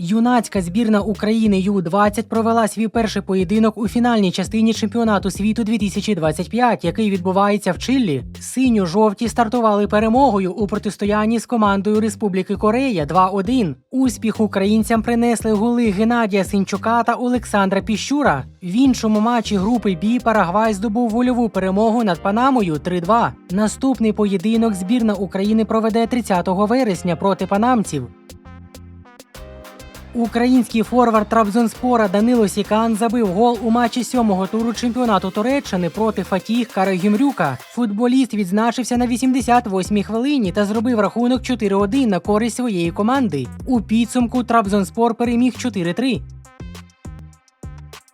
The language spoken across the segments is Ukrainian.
Юнацька збірна України Ю-20 провела свій перший поєдинок у фінальній частині чемпіонату світу 2025, який відбувається в Чиллі. Синьо-жовті стартували перемогою у протистоянні з командою Республіки Корея 2-1. Успіх українцям принесли голи Геннадія Синчука та Олександра Піщура. В іншому матчі групи Бі Парагвай здобув вольову перемогу над Панамою 3-2. Наступний поєдинок збірна України проведе 30 вересня проти панамців. Український форвард Трабзонспора Данило Сікан забив гол у матчі сьомого туру чемпіонату Туреччини проти Фатіх Карагімрюка. Футболіст відзначився на 88-й хвилині та зробив рахунок 4-1 на користь своєї команди. У підсумку Трабзонспор переміг 4-3.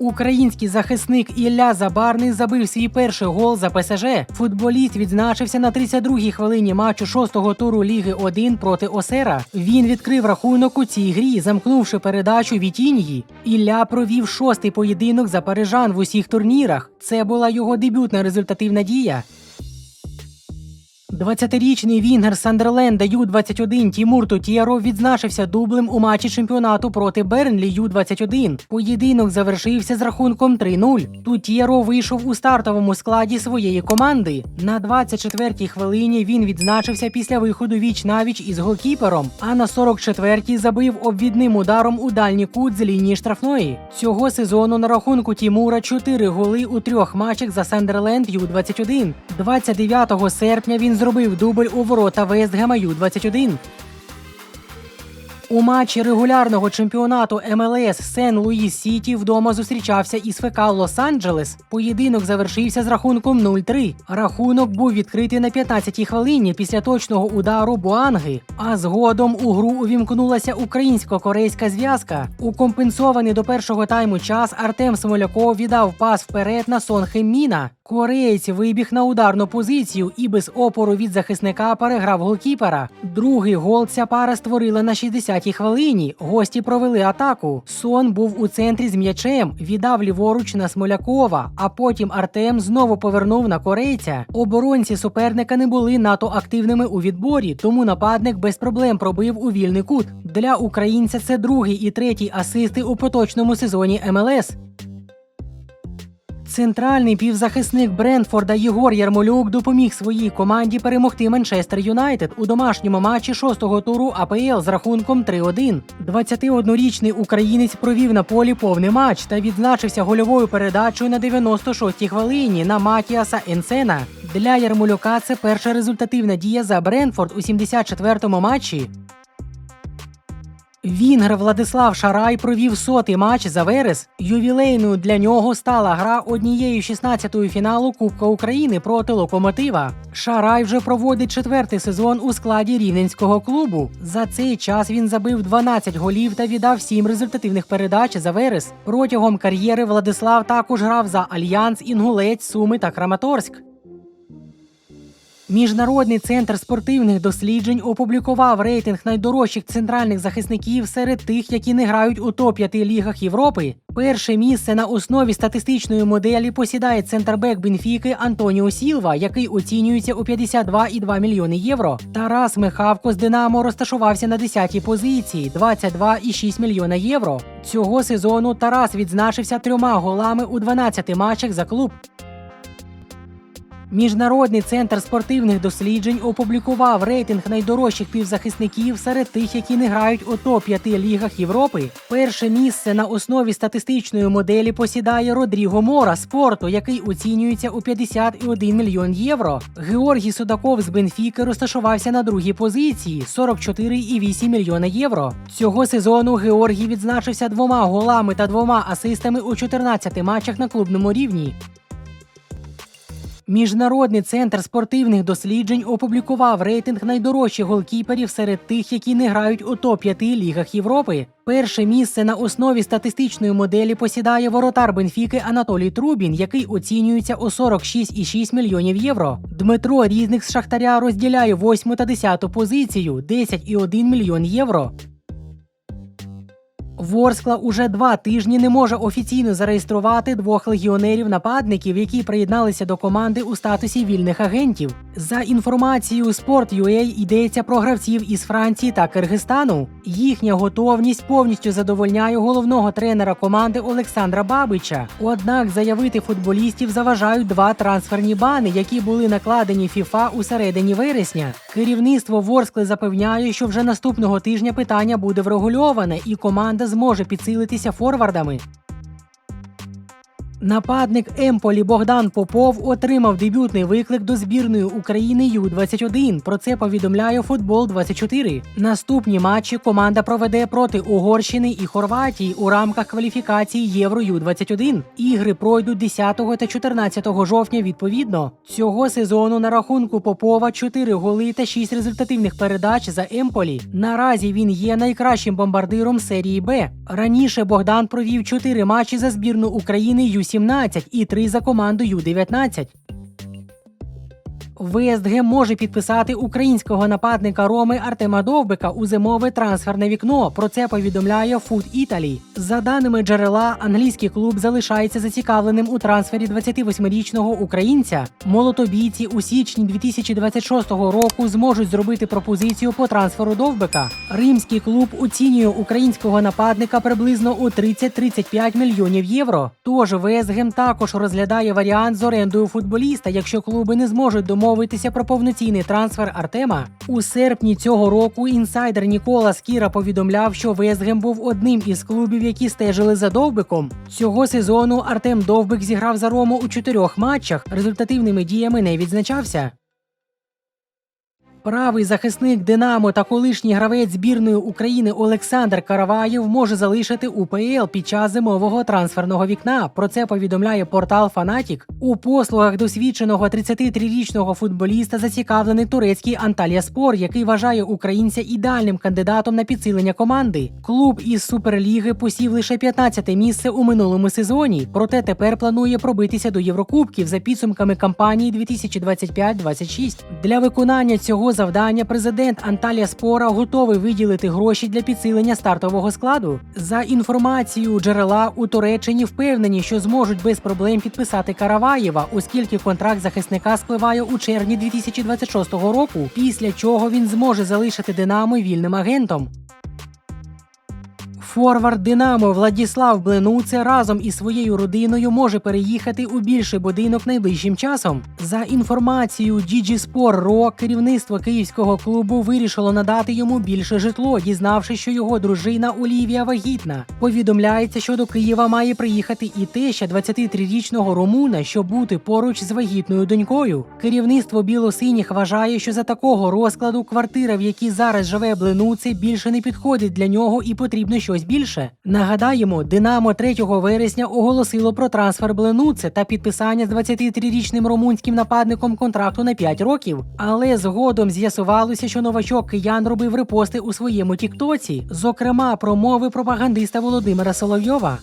Український захисник Ілля Забарний забив свій перший гол за ПСЖ. Футболіст відзначився на 32-й хвилині матчу шостого туру Ліги 1 проти Осера. Він відкрив рахунок у цій грі, замкнувши передачу Вітіньї. Ілля провів шостий поєдинок за парижан в усіх турнірах. Це була його дебютна результативна дія. 20-річний Вінгер Сандерленда Ю-21 Тімур Тутєров відзначився дублем у матчі чемпіонату проти Бернлі Ю-21. Поєдинок завершився з рахунком 3-0. Тутєров вийшов у стартовому складі своєї команди. На 24-й хвилині він відзначився після виходу віч навіч із голкіпером, а на 44-й забив обвідним ударом у дальній кут з лінії штрафної. Цього сезону на рахунку Тімура 4 голи у трьох матчах за Сандерленд Ю-21. 29 серпня він зробив дубль у ворота Вестгема Ю-21. У матчі регулярного чемпіонату МЛС Сен Луїс Сіті вдома зустрічався із ФК Лос-Анджелес. Поєдинок завершився з рахунком 0-3. Рахунок був відкритий на 15-й хвилині після точного удару Буанги. А згодом у гру увімкнулася українсько-корейська зв'язка. У компенсований до першого тайму час Артем Смоляков віддав пас вперед на Сон Хемміна. Кореєць вибіг на ударну позицію і без опору від захисника переграв голкіпера. Другий гол ця пара створила на 60-й хвилині. Гості провели атаку. Сон був у центрі з м'ячем, віддав ліворуч на Смолякова, а потім Артем знову повернув на корейця. Оборонці суперника не були надто активними у відборі, тому нападник без проблем пробив у вільний кут. Для українця це другий і третій асисти у поточному сезоні МЛС. Центральний півзахисник Брентфорда Єгор Ярмолюк допоміг своїй команді перемогти Манчестер Юнайтед у домашньому матчі шостого туру АПЛ з рахунком 3-1. 21-річний українець провів на полі повний матч та відзначився гольовою передачею на 96-й хвилині на Матіаса Енсена. Для Ярмолюка це перша результативна дія за Брентфорд у 74-му матчі. Вінгр Владислав Шарай провів сотий матч за Верес. Ювілейною для нього стала гра однією 16-ї фіналу Кубка України проти Локомотива. Шарай вже проводить четвертий сезон у складі рівненського клубу. За цей час він забив 12 голів та віддав 7 результативних передач за Верес. Протягом кар'єри Владислав також грав за Альянс, Інгулець, Суми та Краматорськ. Міжнародний центр спортивних досліджень опублікував рейтинг найдорожчих центральних захисників серед тих, які не грають у топ-5 лігах Європи. Перше місце на основі статистичної моделі посідає центрбек Бенфіки Антоніо Сілва, який оцінюється у 52,2 мільйони євро. Тарас Михавко з Динамо розташувався на 10-й позиції 22,6 мільйона євро. Цього сезону Тарас відзначився трьома голами у 12 матчах за клуб. Міжнародний центр спортивних досліджень опублікував рейтинг найдорожчих півзахисників серед тих, які не грають у топ-5 лігах Європи. Перше місце на основі статистичної моделі посідає Родріго Мора з Порту, який оцінюється у 51 мільйон євро. Георгій Судаков з Бенфіки розташувався на другій позиції 44,8 мільйона євро. Цього сезону Георгій відзначився двома голами та двома асистами у 14 матчах на клубному рівні. Міжнародний центр спортивних досліджень опублікував рейтинг найдорожчих голкіперів серед тих, які не грають у топ-5 лігах Європи. Перше місце на основі статистичної моделі посідає воротар Бенфіки Анатолій Трубін, який оцінюється у 46,6 мільйонів євро. Дмитро Різник з Шахтаря розділяє 8 та 10 позицію 10,1 мільйон євро. Ворскла уже два тижні не може офіційно зареєструвати двох легіонерів-нападників, які приєдналися до команди у статусі вільних агентів. За інформацією Sport.ua йдеться про гравців із Франції та Киргизстану. Їхня готовність повністю задовольняє головного тренера команди Олександра Бабича. Однак заявити футболістів заважають два трансферні бани, які були накладені ФІФА у середині вересня. Керівництво Ворскли запевняє, що вже наступного тижня питання буде врегульоване, і команда зможе підсилитися форвардами. Нападник Емполі Богдан Попов отримав дебютний виклик до збірної України Ю-21. Про це повідомляє Футбол 24 Наступні матчі команда проведе проти Угорщини і Хорватії у рамках кваліфікації Євро Ю-21. Ігри пройдуть 10 та 14 жовтня відповідно. Цього сезону на рахунку Попова 4 голи та 6 результативних передач за Емполі. Наразі він є найкращим бомбардиром серії Б. Раніше Богдан провів 4 матчі за збірну України Ю-17 і 3 за команду Ю-19. Вестгем може підписати українського нападника Роми Артема Довбика у зимове трансферне вікно. Про це повідомляє Food Italy. За даними джерела, англійський клуб залишається зацікавленим у трансфері 28-річного українця. Молотобійці у січні 2026 року зможуть зробити пропозицію по трансферу Довбика. Римський клуб оцінює українського нападника приблизно у 30-35 мільйонів євро. Тож Вестгем також розглядає варіант з орендою футболіста, якщо клуби не зможуть домовитися про повноцінний трансфер Артема. У серпні цього року інсайдер Нікола Скіра повідомляв, що Вестгем був одним із клубів, які стежили за Довбиком. Цього сезону Артем Довбик зіграв за Рому у чотирьох матчах. Результативними діями не відзначався. Правий захисник Динамо та колишній гравець збірної України Олександр Караваєв може залишити УПЛ під час зимового трансферного вікна. Про це повідомляє портал Фанатік. У послугах досвідченого 33-річного футболіста зацікавлений турецький Анталія Спор, який вважає українця ідеальним кандидатом на підсилення команди. Клуб із суперліги посів лише 15-те місце у минулому сезоні, проте тепер планує пробитися до Єврокубків за підсумками кампанії 2025-26. Для виконання цього завдання президент Анталія Спора готовий виділити гроші для підсилення стартового складу. За інформацією джерела у Туреччині впевнені, що зможуть без проблем підписати Караваєва, оскільки контракт захисника спливає у червні 2026 року, після чого він зможе залишити Динамо вільним агентом. Форвард Динамо Владіслав Бленуце разом із своєю родиною може переїхати у більший будинок найближчим часом. За інформацією GG Sport.ro, керівництво київського клубу вирішило надати йому більше житло, дізнавшись, що його дружина Олівія вагітна. Повідомляється, що до Києва має приїхати і теща 23-річного румуна, щоб бути поруч з вагітною донькою. Керівництво білосиніх вважає, що за такого розкладу квартира, в якій зараз живе Бленуце, більше не підходить для нього і потрібно щось більше. Нагадаємо, Динамо 3 вересня оголосило про трансфер Бленуце та підписання з 23-річним румунським нападником контракту на 5 років. Але згодом з'ясувалося, що новачок киян робив репости у своєму тіктоці, зокрема про мови пропагандиста Володимира Соловйова.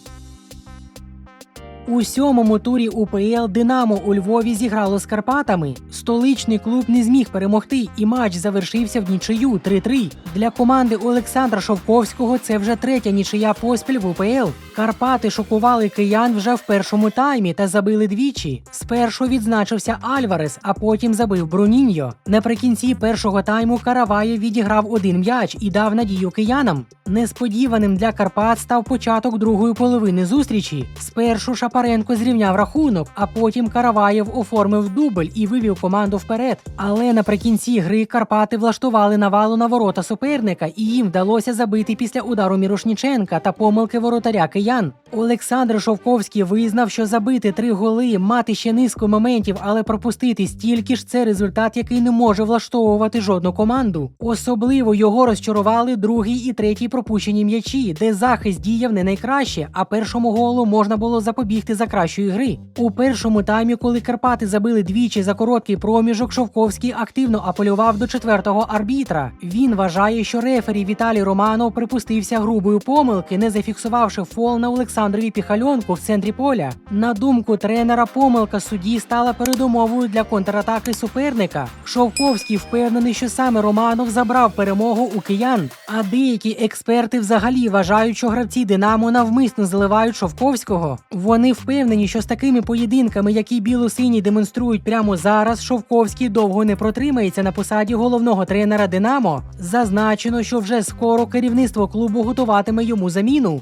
У сьомому турі УПЛ Динамо у Львові зіграло з Карпатами. Столичний клуб не зміг перемогти, і матч завершився в нічию 3-3. Для команди Олександра Шовковського це вже третя нічия поспіль в УПЛ. Карпати шокували киян вже в першому таймі та забили двічі. Спершу відзначився Альварес, а потім забив Бруніньо. Наприкінці першого тайму Караваєв відіграв один м'яч і дав надію киянам. Несподіваним для Карпат став початок другої половини зустрічі. Спершу Шапаренко зрівняв рахунок, а потім Караваєв оформив дубль і вивів команду вперед. Але наприкінці гри Карпати влаштували навалу на ворота суперника, і їм вдалося забити після удару Мірошніченка та помилки воротаря киян. Олександр Шовковський визнав, що забити три голи, мати ще низку моментів, але пропустити стільки ж це результат, який не може влаштовувати жодну команду. Особливо його розчарували другий і третій пропущені м'ячі, де захист діяв не найкраще, а першому голу можна було запобігти за кращої гри. У першому таймі, коли Карпати забили двічі за короткий проміжок, Шовковський активно апелював до четвертого арбітра. Він вважає, що рефері Віталій Романов припустився грубої помилки, не зафіксувавши фол на Олександра. Олександрові Піхальонку в центрі поля. На думку тренера, помилка судді стала передумовою для контратаки суперника. Шовковський впевнений, що саме Романов забрав перемогу у киян. А деякі експерти взагалі вважають, що гравці Динамо навмисно заливають Шовковського. Вони впевнені, що з такими поєдинками, які біло-сині демонструють прямо зараз, Шовковський довго не протримається на посаді головного тренера Динамо. Зазначено, що вже скоро керівництво клубу готуватиме йому заміну.